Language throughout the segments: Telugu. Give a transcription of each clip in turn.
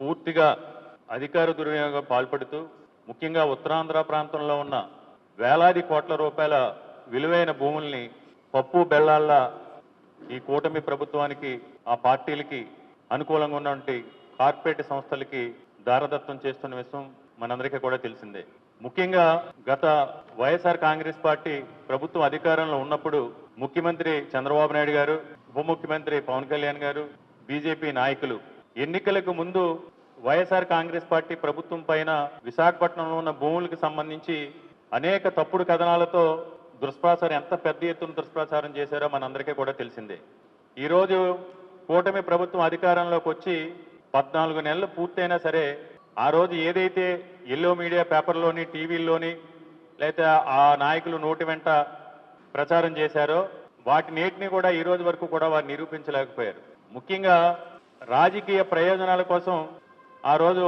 పూర్తిగా అధికార దుర్వినియోగం పాల్పడుతూ ముఖ్యంగా ఉత్తరాంధ్ర ప్రాంతంలో ఉన్న వేలాది కోట్ల రూపాయల విలువైన భూముల్ని పప్పు బెల్లాల్లా ఈ కూటమి ప్రభుత్వానికి ఆ పార్టీలకి అనుకూలంగా ఉన్నటువంటి కార్పొరేట్ సంస్థలకి దారదత్వం చేస్తున్న విషయం మనందరికీ కూడా తెలిసిందే. ముఖ్యంగా గత వైఎస్ఆర్ కాంగ్రెస్ పార్టీ ప్రభుత్వం అధికారంలో ఉన్నప్పుడు ముఖ్యమంత్రి చంద్రబాబు నాయుడు గారు ఉప ముఖ్యమంత్రి పవన్ కళ్యాణ్ గారు బీజేపీ నాయకులు ఎన్నికలకు ముందు వైఎస్ఆర్ కాంగ్రెస్ పార్టీ ప్రభుత్వం పైన విశాఖపట్నంలో ఉన్న భూములకు సంబంధించి అనేక తప్పుడు కథనాలతో దుష్ప్రచారం ఎంత పెద్ద ఎత్తున దుష్ప్రచారం చేశారో మనందరికీ కూడా తెలిసిందే. ఈరోజు కూటమి ప్రభుత్వం అధికారంలోకి వచ్చి పద్నాలుగు నెలలు పూర్తయినా సరే ఆ రోజు ఏదైతే ఎల్లో మీడియా పేపర్లోని టీవీల్లోని లేకపోతే ఆ నాయకులు నోటి వెంట ప్రచారం చేశారో వాటి నేటిని కూడా ఈ రోజు వరకు కూడా వారు నిరూపించలేకపోయారు. ముఖ్యంగా రాజకీయ ప్రయోజనాల కోసం ఆ రోజు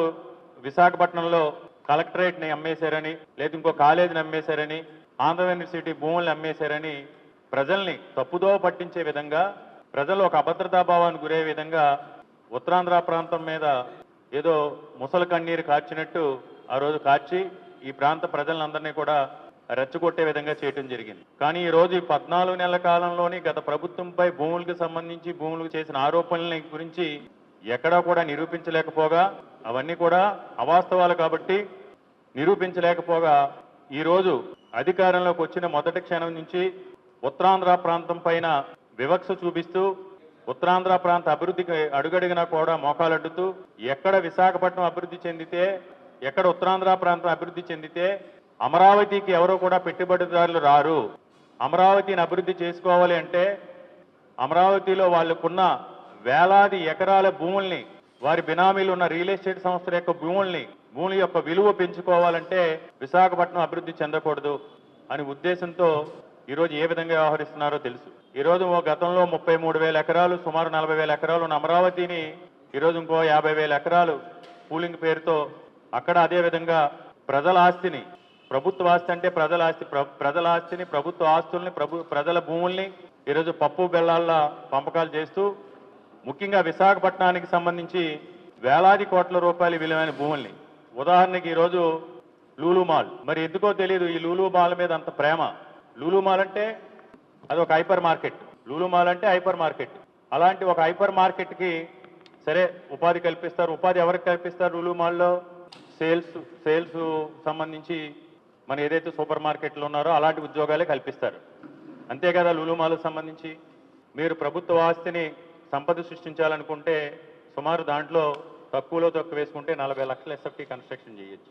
విశాఖపట్నంలో కలెక్టరేట్ని అమ్మేశారని లేదా ఇంకో కాలేజీని అమ్మేశారని ఆంధ్ర యూనివర్సిటీ భూములను అమ్మేశారని ప్రజల్ని తప్పుదో పట్టించే విధంగా ప్రజలు ఒక అభద్రతా భావానికి గురే విధంగా ఉత్తరాంధ్ర ప్రాంతం మీద ఏదో ముసలి కన్నీరు కార్చినట్టు ఆ రోజు కార్చి ఈ ప్రాంత ప్రజలందరినీ కూడా రెచ్చగొట్టే విధంగా చేయటం జరిగింది. కానీ ఈ రోజు పద్నాలుగు నెలల కాలంలోని గత ప్రభుత్వంపై భూములకు సంబంధించి భూములకు చేసిన ఆరోపణల గురించి ఎక్కడా కూడా నిరూపించలేకపోగా అవన్నీ కూడా అవాస్తవాలు కాబట్టి నిరూపించలేకపోగా ఈ రోజు అధికారంలోకి వచ్చిన మొదటి క్షణం నుంచి ఉత్తరాంధ్ర ప్రాంతం పైన వివక్ష చూపిస్తూ ఉత్తరాంధ్ర ప్రాంత అభివృద్ధికి అడుగడుగునా కూడా మోకాలడ్డుతూ ఎక్కడ విశాఖపట్నం అభివృద్ధి చెందితే ఎక్కడ ఉత్తరాంధ్ర ప్రాంతం అభివృద్ధి చెందితే అమరావతికి ఎవరో కూడా పెట్టుబడిదారులు రారు. అమరావతిని అభివృద్ధి చేసుకోవాలి అంటే అమరావతిలో వాళ్ళకున్న వేలాది ఎకరాల భూముల్ని వారి బినామీలు ఉన్న రియల్ ఎస్టేట్ సంస్థల యొక్క భూముల్ని భూముల యొక్క విలువ పెంచుకోవాలంటే విశాఖపట్నం అభివృద్ధి చెందకూడదు అని ఉద్దేశంతో ఈరోజు ఏ విధంగా వ్యవహరిస్తున్నారో తెలుసు. ఈరోజు ఓ గతంలో ముప్పై మూడు వేల ఎకరాలు సుమారు నలభై వేల ఎకరాలు ఉన్న అమరావతిని ఈరోజు ఇంకో యాభై వేల ఎకరాలు పూలింగ్ పేరుతో అక్కడ అదే విధంగా ప్రజల ఆస్తిని ప్రభుత్వ ఆస్తి అంటే ప్రజల ఆస్తి ప్ర- ప్రజల ఆస్తిని ప్రభుత్వ ఆస్తుల్ని ప్రభు ప్రజల భూముల్ని ఈరోజు పప్పు బెల్లాల పంపకాలు చేస్తూ ముఖ్యంగా విశాఖపట్నానికి సంబంధించి వేలాది కోట్ల రూపాయల విలువైన భూముల్ని. ఉదాహరణకి ఈరోజు లూలు మాల్. మరి ఎందుకో తెలియదు ఈ లూలు మాల్ మీద అంత ప్రేమ. లూలు మాల్ అంటే అది ఒక హైపర్ మార్కెట్. లూలు మాల్ అంటే హైపర్ మార్కెట్. అలాంటి ఒక హైపర్ మార్కెట్కి సరే ఉపాధి కల్పిస్తారు. ఉపాధి ఎవరికి కల్పిస్తారు? లూలు మాల్లో సేల్స్ సేల్స్ సంబంధించి మన ఏదైతే సూపర్ మార్కెట్లు ఉన్నారో అలాంటి ఉద్యోగాలే కల్పిస్తారు. అంతే కదా లూలు సంబంధించి? మీరు ప్రభుత్వ ఆస్తిని సంపద సృష్టించాలనుకుంటే సుమారు దాంట్లో తక్కువలో తక్కువ వేసుకుంటే నలభై లక్షల ఎస్ఎఫ్టీ కన్స్ట్రక్షన్ చేయొచ్చు.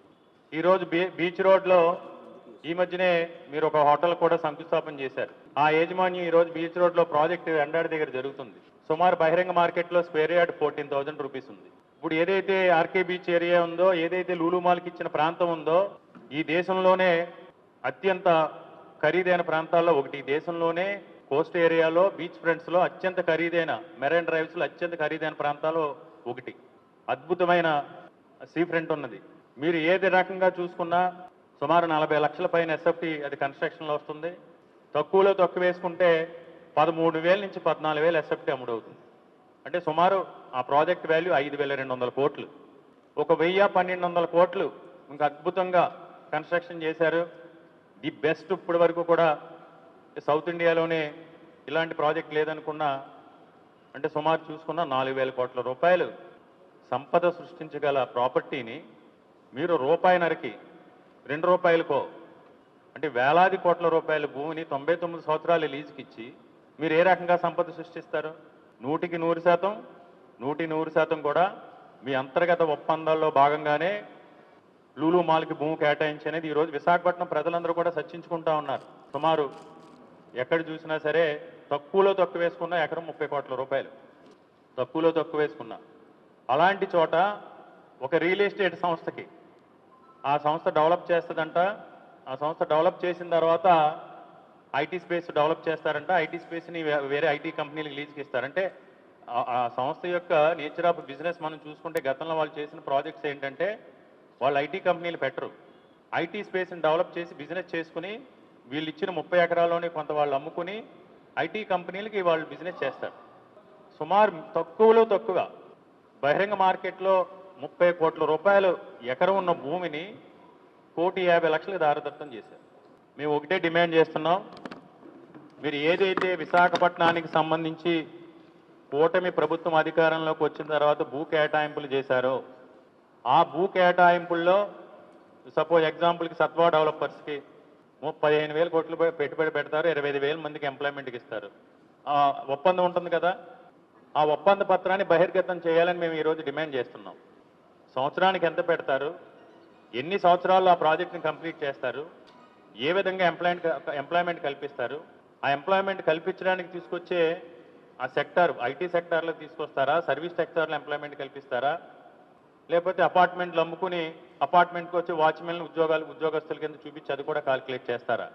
ఈరోజు బీ బీచ్ రోడ్లో ఈ మధ్యనే మీరు ఒక హోటల్ కూడా శంకుస్థాపన చేశారు. ఆ యజమాన్యం ఈరోజు బీచ్ రోడ్లో ప్రాజెక్ట్ ఎండాడి దగ్గర జరుగుతుంది. సుమారు బహిరంగ మార్కెట్లో square yard fourteen thousand rupees ఉంది. ఇప్పుడు ఏదైతే ఆర్కే బీచ్ ఏరియా ఉందో ఏదైతే లూలు మాల్కి ఇచ్చిన ప్రాంతం ఉందో ఈ దేశంలోనే అత్యంత ఖరీదైన ప్రాంతాల్లో ఒకటి. దేశంలోనే కోస్ట్ ఏరియాలో బీచ్ ఫ్రంట్స్లో అత్యంత ఖరీదైన మెరైన్ డ్రైవ్స్లో అత్యంత ఖరీదైన ప్రాంతాల్లో ఒకటి. అద్భుతమైన సీ ఫ్రంట్ ఉన్నది. మీరు ఏది రకంగా చూసుకున్నా సుమారు నలభై లక్షల పైన ఎస్ఎఫ్టీ అది కన్స్ట్రక్షన్లో వస్తుంది. తక్కువలో తక్కువ వేసుకుంటే పదమూడు వేల నుంచి పద్నాలుగు వేలు ఎస్ఎఫ్టీ అమ్ముడవుతుంది. అంటే సుమారు ఆ ప్రాజెక్ట్ వాల్యూ ఐదు వేల రెండు వందల కోట్లు. ఒక వెయ్యి పన్నెండు వందల కోట్లు. ఇంకా అద్భుతంగా కన్స్ట్రక్షన్ చేశారు. ది బెస్ట్ ఇప్పటి వరకు కూడా సౌత్ ఇండియాలోనే ఇలాంటి ప్రాజెక్ట్ లేదనుకున్నా అంటే సుమారు చూసుకున్న నాలుగు వేల కోట్ల రూపాయలు సంపద సృష్టించగల ప్రాపర్టీని మీరు రూపాయినరకి రెండు రూపాయలకో అంటే వేలాది కోట్ల రూపాయల భూమిని తొంభై తొమ్మిది సంవత్సరాలు లీజుకి ఇచ్చి మీరు ఏ రకంగా సంపద సృష్టిస్తారు? నూటికి నూరు శాతం నూటి నూరు శాతం కూడా మీ అంతర్గత ఒప్పందాల్లో భాగంగానే లూలు మాల్కి భూమి కేటాయించి అనేది ఈరోజు విశాఖపట్నం ప్రజలందరూ కూడా చర్చించుకుంటా ఉన్నారు. సుమారు ఎక్కడ చూసినా సరే తక్కువలో తక్కువ వేసుకున్న ఎకరం ముప్పై కోట్ల రూపాయలు. తక్కువలో తక్కువ వేసుకున్నా. అలాంటి చోట ఒక రియల్ ఎస్టేట్ సంస్థకి ఆ సంస్థ డెవలప్ చేస్తుందంట. ఆ సంస్థ డెవలప్ చేసిన తర్వాత ఐటీ స్పేస్ డెవలప్ చేస్తారంట. ఐటీ స్పేస్ని వేరే ఐటీ కంపెనీలకు లీజ్కి ఇస్తారంటే ఆ- ఆ సంస్థ యొక్క నేచర్ ఆఫ్ బిజినెస్ మనం చూసుకుంటే గతంలో వాళ్ళు చేసిన ప్రాజెక్ట్స్ ఏంటంటే వాళ్ళు ఐటీ కంపెనీలు పెట్టరు. ఐటీ స్పేస్ని డెవలప్ చేసి బిజినెస్ చేసుకుని వీళ్ళు ఇచ్చిన ముప్పై ఎకరాల్లోనే కొంత వాళ్ళు అమ్ముకుని ఐటీ కంపెనీలకి వాళ్ళు బిజినెస్ చేస్తారు. సుమారు తక్కువలో తక్కువ. బహిరంగ మార్కెట్లో ముప్పై కోట్ల రూపాయలు ఎకరం ఉన్న భూమిని కోటి యాభై లక్షలకు దారదత్తం చేశారు. మేము ఒకటే డిమాండ్ చేస్తున్నాం. మీరు ఏదైతే విశాఖపట్నానికి సంబంధించి కూటమి ప్రభుత్వం అధికారంలోకి వచ్చిన తర్వాత భూ కేటాయింపులు చేశారో ఆ భూ కేటాయింపుల్లో సపోజ్ ఎగ్జాంపుల్కి సత్వా డెవలపర్స్కి పదిహేను వేల కోట్లు పెట్టుబడి పెడతారు ఇరవై ఐదు వేల మందికి ఎంప్లాయ్మెంట్కి ఇస్తారు. ఆ ఒప్పందం ఉంటుంది కదా? ఆ ఒప్పంద పత్రాన్ని బహిర్గతం చేయాలని మేము ఈరోజు డిమాండ్ చేస్తున్నాం. సంవత్సరానికి ఎంత పెడతారు? ఎన్ని సంవత్సరాల్లో ఆ ప్రాజెక్ట్ని కంప్లీట్ చేస్తారు? ఏ విధంగా ఎంప్లాయ్మెంట్ ఎంప్లాయ్మెంట్ కల్పిస్తారు? ఆ ఎంప్లాయ్మెంట్ కల్పించడానికి తీసుకొచ్చే ఆ సెక్టార్ ఐటీ సెక్టార్లో తీసుకొస్తారా? సర్వీస్ సెక్టార్లో ఎంప్లాయ్మెంట్ కల్పిస్తారా? లేకపోతే అపార్ట్మెంట్లు అమ్ముకుని అపార్ట్మెంట్కి వచ్చి వాచ్మెన్ ఉద్యోగాలు ఉద్యోగస్తుల కింద చూపించి అది కూడా కాల్కులేట్ చేస్తారా?